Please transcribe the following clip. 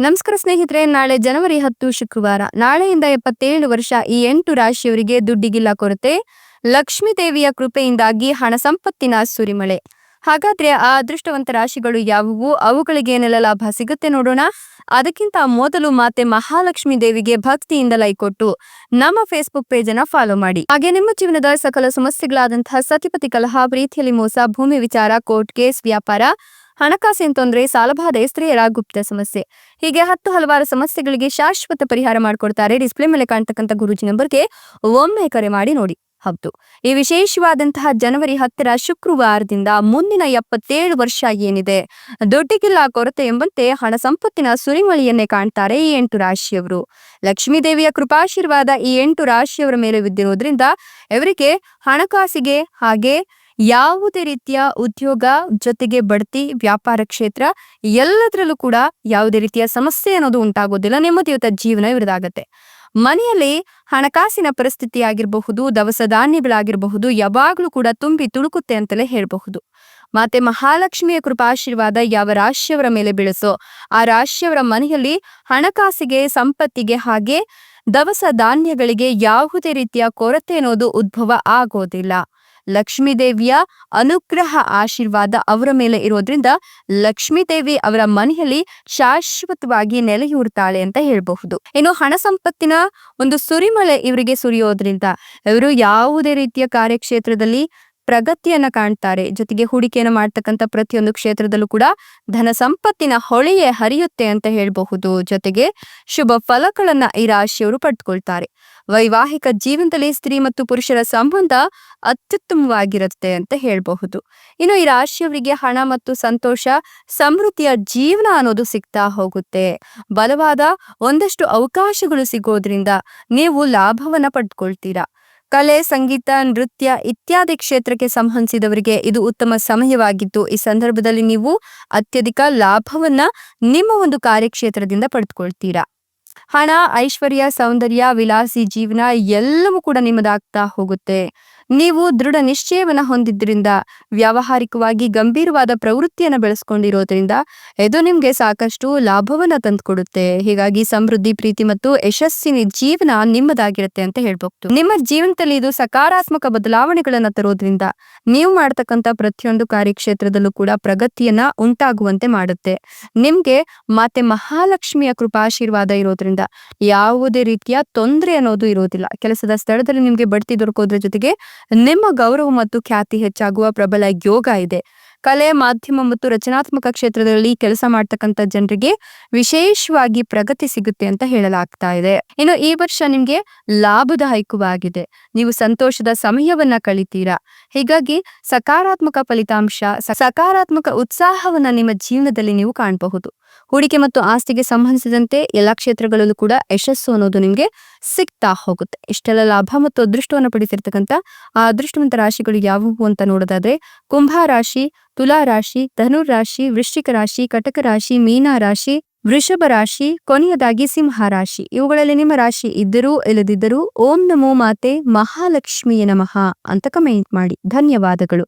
ನಮಸ್ಕಾರ ಸ್ನೇಹಿತರೆ, ನಾಳೆ ಜನವರಿ ಹತ್ತು ಶುಕ್ರವಾರ. ನಾಳೆಯಿಂದ ಎಪ್ಪತ್ತೇಳು ವರ್ಷ ಈ ಎಂಟು ರಾಶಿಯವರಿಗೆ ದುಡ್ಡಿಗಿಲ್ಲ ಕೊರತೆ. ಲಕ್ಷ್ಮೀ ದೇವಿಯ ಕೃಪೆಯಿಂದಾಗಿ ಹಣ ಸಂಪತ್ತಿನ ಸುರಿಮಳೆ. ಹಾಗಾದ್ರೆ ಆ ಅದೃಷ್ಟವಂತ ರಾಶಿಗಳು ಯಾವುವು? ಅವುಗಳಿಗೆ ಏನೆಲ್ಲ ಲಾಭ ಸಿಗುತ್ತೆ ನೋಡೋಣ. ಅದಕ್ಕಿಂತ ಮೊದಲು ಮಾತೆ ಮಹಾಲಕ್ಷ್ಮಿ ದೇವಿಗೆ ಭಕ್ತಿಯಿಂದ ಲೈಕ್ ಕೊಟ್ಟು ನಮ್ಮ ಫೇಸ್ಬುಕ್ ಪೇಜ್ ಅನ್ನ ಫಾಲೋ ಮಾಡಿ. ಹಾಗೆ ನಿಮ್ಮ ಜೀವನದ ಸಕಲ ಸಮಸ್ಯೆಗಳಾದಂತಹ ಸತಿಪತಿ ಕಲಹ, ಪ್ರೀತಿಯಲ್ಲಿ ಮೋಸ, ಭೂಮಿ ವಿಚಾರ ಕೋರ್ಟ್ ಕೇಸ್ ವ್ಯಾಪಾರ ಹಣಕಾಸಿನ ತೊಂದರೆ ಸಾಲಬಾಧೆ ಸ್ತ್ರೀಯರ ಗುಪ್ತ ಸಮಸ್ಯೆ. ಹೀಗೆ ಹತ್ತು ಹಲವಾರು ಸಮಸ್ಯೆಗಳಿಗೆ ಶಾಶ್ವತ ಪರಿಹಾರ ಮಾಡಿಕೊಡ್ತಾರೆ ಡಿಸ್ಪ್ಲೇ ಮೇಲೆ ಕಾಣ್ತಕ್ಕಂಥ ಗುರುಜಿ ನಂಬರ್ಗೆ ಒಮ್ಮೆ ಕರೆ ಮಾಡಿ ನೋಡಿ. ಹೌದು. ಈ ವಿಶೇಷವಾದಂತಹ ಜನವರಿ ಹತ್ತರ ಶುಕ್ರವಾರದಿಂದ ಮುಂದಿನ ಎಪ್ಪತ್ತೇಳು ವರ್ಷ ಏನಿದೆ? ದೊಡ್ಡಗಿಲ್ಲ ಕೊರತೆ ಎಂಬಂತೆ ಹಣ ಸಂಪತ್ತಿನ ಸುರಿಮಳಿಯನ್ನೇ ಕಾಣ್ತಾರೆ ಈ ಎಂಟು ರಾಶಿಯವರು. ಲಕ್ಷ್ಮೀ ದೇವಿಯ ಕೃಪಾಶೀರ್ವಾದ ಈ ಎಂಟು ರಾಶಿಯವರ ಮೇಲೆ ಬಿದ್ದಿರೋದ್ರಿಂದ, ಇವರಿಗೆ ಹಣಕಾಸಿಗೆ ಹಾಗೆ ಯಾವುದೇ ರೀತಿಯ ಉದ್ಯೋಗ ಜೊತೆಗೆ ಬಡ್ತಿ, ವ್ಯಾಪಾರ ಕ್ಷೇತ್ರ ಎಲ್ಲದರಲ್ಲೂ ಕೂಡ ಯಾವುದೇ ರೀತಿಯ ಸಮಸ್ಯೆ ಅನ್ನೋದು ಉಂಟಾಗೋದಿಲ್ಲ. ನೆಮ್ಮದಿಯುತ ಜೀವನ ಇವ್ರದಾಗತ್ತೆ ಮನೆಯಲ್ಲಿ ಹಣಕಾಸಿನ ಪರಿಸ್ಥಿತಿ ಆಗಿರಬಹುದು, ದವಸ ಧಾನ್ಯಗಳಾಗಿರಬಹುದು, ಯಾವಾಗ್ಲೂ ಕೂಡ ತುಂಬಿ ತುಳುಕುತ್ತೆ ಅಂತಲೇ ಹೇಳಬಹುದು. ಮತ್ತೆ ಮಹಾಲಕ್ಷ್ಮಿಯ ಕೃಪಾಶೀರ್ವಾದ ಯಾವ ರಾಶಿಯವರ ಮೇಲೆ ಬೀಳಿಸೋ ಆ ರಾಶಿಯವರ ಮನೆಯಲ್ಲಿ ಹಣಕಾಸಿಗೆ, ಸಂಪತ್ತಿಗೆ ಹಾಗೆ ದವಸ ಧಾನ್ಯಗಳಿಗೆ ಯಾವುದೇ ರೀತಿಯ ಕೊರತೆ ಅನ್ನೋದು ಉದ್ಭವ ಆಗೋದಿಲ್ಲ. ಲಕ್ಷ್ಮೀ ದೇವಿಯ ಅನುಗ್ರಹ ಆಶೀರ್ವಾದ ಅವರ ಮೇಲೆ ಇರೋದ್ರಿಂದ ಲಕ್ಷ್ಮೀ ದೇವಿ ಅವರ ಮನೆಯಲ್ಲಿ ಶಾಶ್ವತವಾಗಿ ನೆಲೆಯೂರ್ತಾಳೆ ಅಂತ ಹೇಳಬಹುದು. ಇನ್ನು ಹಣ ಸಂಪತ್ತಿನ ಒಂದು ಸುರಿಮಳೆ ಇವರಿಗೆ ಸುರಿಯೋದ್ರಿಂದ ಇವರು ಯಾವುದೇ ರೀತಿಯ ಕಾರ್ಯಕ್ಷೇತ್ರದಲ್ಲಿ ಪ್ರಗತಿಯನ್ನ ಕಾಣ್ತಾರೆ. ಜೊತೆಗೆ ಹೂಡಿಕೆಯನ್ನು ಮಾಡ್ತಕ್ಕಂಥ ಪ್ರತಿಯೊಂದು ಕ್ಷೇತ್ರದಲ್ಲೂ ಕೂಡ ಧನ ಸಂಪತ್ತಿನ ಹೊಳೆಯೇ ಹರಿಯುತ್ತೆ ಅಂತ ಹೇಳಬಹುದು. ಜೊತೆಗೆ ಶುಭ ಫಲಗಳನ್ನ ಈ ರಾಶಿಯವರು ಪಡ್ಕೊಳ್ತಾರೆ. ವೈವಾಹಿಕ ಜೀವನದಲ್ಲಿ ಸ್ತ್ರೀ ಮತ್ತು ಪುರುಷರ ಸಂಬಂಧ ಅತ್ಯುತ್ತಮವಾಗಿರುತ್ತೆ ಅಂತ ಹೇಳಬಹುದು. ಇನ್ನು ಈ ರಾಶಿಯವರಿಗೆ ಹಣ ಮತ್ತು ಸಂತೋಷ, ಸಮೃದ್ಧಿಯ ಜೀವನ ಅನ್ನೋದು ಸಿಗ್ತಾ ಹೋಗುತ್ತೆ. ಬಲವಾದ ಒಂದಷ್ಟು ಅವಕಾಶಗಳು ಸಿಗೋದ್ರಿಂದ ನೀವು ಲಾಭವನ್ನ ಪಡ್ಕೊಳ್ತೀರಾ. ಕಲೆ, ಸಂಗೀತ, ನೃತ್ಯ ಇತ್ಯಾದಿ ಕ್ಷೇತ್ರಕ್ಕೆ ಸಂಬಂಧಿಸಿದವರಿಗೆ ಇದು ಉತ್ತಮ ಸಮಯವಾಗಿದ್ದು, ಈ ಸಂದರ್ಭದಲ್ಲಿ ನೀವು ಅತ್ಯಧಿಕ ಲಾಭವನ್ನ ನಿಮ್ಮ ಒಂದು ಕಾರ್ಯಕ್ಷೇತ್ರದಿಂದ ಪಡೆದುಕೊಳ್ತೀರಾ ಹಣ ಐಶ್ವರ್ಯ ಸೌಂದರ್ಯ ವಿಲಾಸಿ ಜೀವನ ಎಲ್ಲವೂ ಕೂಡ ನಿಮ್ಮದಾಗ್ತಾ ಹೋಗುತ್ತೆ. ನೀವು ದೃಢ ನಿಶ್ಚಯವನ್ನು ಹೊಂದಿದ್ರಿಂದ ವ್ಯಾವಹಾರಿಕವಾಗಿ ಗಂಭೀರವಾದ ಪ್ರವೃತ್ತಿಯನ್ನು ಬೆಳೆಸ್ಕೊಂಡಿರೋದ್ರಿಂದ ಇದು ನಿಮ್ಗೆ ಸಾಕಷ್ಟು ಲಾಭವನ್ನ ತಂದುಕೊಡುತ್ತೆ. ಹೀಗಾಗಿ ಸಮೃದ್ಧಿ, ಪ್ರೀತಿ ಮತ್ತು ಯಶಸ್ಸಿನ ಜೀವನ ನಿಮ್ಮದಾಗಿರುತ್ತೆ ಅಂತ ಹೇಳ್ಬೋದು ನಿಮ್ಮ ಜೀವನದಲ್ಲಿ ಇದು ಸಕಾರಾತ್ಮಕ ಬದಲಾವಣೆಗಳನ್ನ ತರೋದ್ರಿಂದ ನೀವು ಮಾಡ್ತಕ್ಕಂಥ ಪ್ರತಿಯೊಂದು ಕಾರ್ಯಕ್ಷೇತ್ರದಲ್ಲೂ ಕೂಡ ಪ್ರಗತಿಯನ್ನ ಉಂಟಾಗುವಂತೆ ಮಾಡುತ್ತೆ. ನಿಮ್ಗೆ ಮತ್ತೆ ಮಹಾಲಕ್ಷ್ಮಿಯ ಕೃಪಾಶೀರ್ವಾದ ಇರೋದ್ರಿಂದ ಯಾವುದೇ ರೀತಿಯ ತೊಂದರೆ ಅನ್ನೋದು ಇರೋದಿಲ್ಲ. ಕೆಲಸದ ಸ್ಥಳದಲ್ಲಿ ನಿಮ್ಗೆ ಬಡ್ತಿ ದೊರಕೋದ್ರ ಜೊತೆಗೆ ನಿಮ್ಮ ಗೌರವ ಮತ್ತು ಖ್ಯಾತಿ ಹೆಚ್ಚಾಗುವ ಪ್ರಬಲ ಯೋಗ ಇದೆ. ಕಲೆ, ಮಾಧ್ಯಮ ಮತ್ತು ರಚನಾತ್ಮಕ ಕ್ಷೇತ್ರದಲ್ಲಿ ಕೆಲಸ ಮಾಡ್ತಕ್ಕಂಥ ಜನರಿಗೆ ವಿಶೇಷವಾಗಿ ಪ್ರಗತಿ ಸಿಗುತ್ತೆ ಅಂತ ಹೇಳಲಾಗ್ತಾ ಇದೆ. ಇನ್ನು ಈ ವರ್ಷ ನಿಮ್ಗೆ ಲಾಭದಾಯಕವಾಗಿದೆ. ನೀವು ಸಂತೋಷದ ಸಮಯವನ್ನ ಕಳಿತೀರಾ? ಹೀಗಾಗಿ ಸಕಾರಾತ್ಮಕ ಫಲಿತಾಂಶ ಸಕಾರಾತ್ಮಕ ಉತ್ಸಾಹವನ್ನ ನಿಮ್ಮ ಜೀವನದಲ್ಲಿ ನೀವು ಕಾಣಬಹುದು. ಹೂಡಿಕೆ ಮತ್ತು ಆಸ್ತಿಗೆ ಸಂಬಂಧಿಸಿದಂತೆ ಎಲ್ಲಾ ಕ್ಷೇತ್ರಗಳಲ್ಲೂ ಕೂಡ ಯಶಸ್ಸು ಅನ್ನೋದು ನಿಮ್ಗೆ ಸಿಗ್ತಾ ಹೋಗುತ್ತೆ. ಇಷ್ಟೆಲ್ಲ ಲಾಭ ಮತ್ತು ಅದೃಷ್ಟವನ್ನು ಪಡಿತಿರ್ತಕ್ಕಂಥ ಆ ಅದೃಷ್ಟವಂತ ರಾಶಿಗಳು ಯಾವುವು ಅಂತ ನೋಡೋದಾದ್ರೆ, ಕುಂಭ ರಾಶಿ, ತುಲಾ ರಾಶಿ, ಧನುರ್ ರಾಶಿ, ವೃಶ್ಚಿಕ ರಾಶಿ, ಕಟಕ ರಾಶಿ, ಮೀನಾ ರಾಶಿ ವೃಷಭ ರಾಶಿ, ಕೊನೆಯದಾಗಿ ಸಿಂಹ ರಾಶಿ. ಇವುಗಳಲ್ಲಿ ನಿಮ್ಮ ರಾಶಿ ಇದ್ದರೂ ಇಲ್ಲದಿದ್ದರೂ ಓಂ ನಮೋ ಮಾತೆ ಮಹಾಲಕ್ಷ್ಮಿಯ ನಮಃ ಅಂತ ಕಮೆಂಟ್ ಮಾಡಿ. ಧನ್ಯವಾದಗಳು.